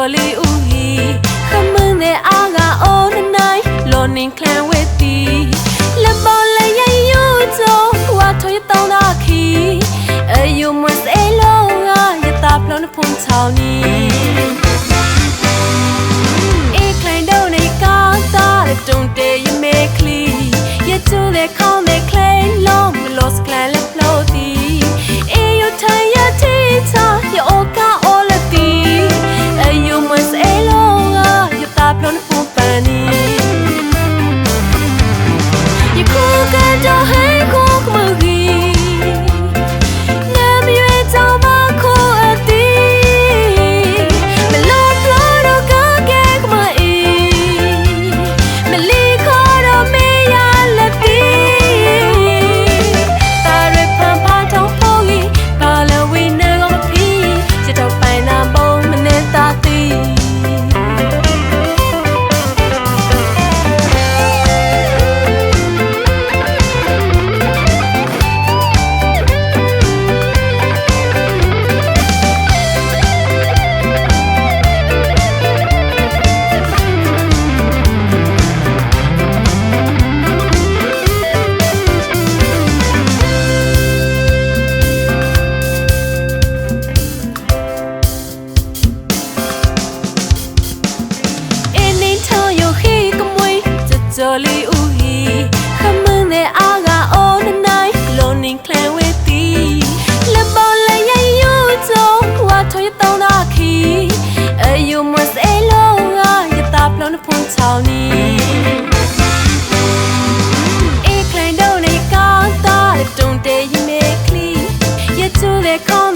လိုလီဥဟီခမန်းတဲ့အာကအိုနနိုင်လောနင်ကလန်ဝဲတီလဘလည်းရယူတော့ဝါထွေတောင်းတာခီအယူမစဲလောငါရတာဖလုံးဖုန်ချောင်းနီအေကလန်တော့နေကာတာတုံတေယမေကလီရချူတဲ့ခေါင်းတဲ့ကလန်လုံးမလို့စကလန် don't ချောင်းနီအေးကလန်တော့နေကောင်းတော့တုံတေးရမေကလီရချူလေကော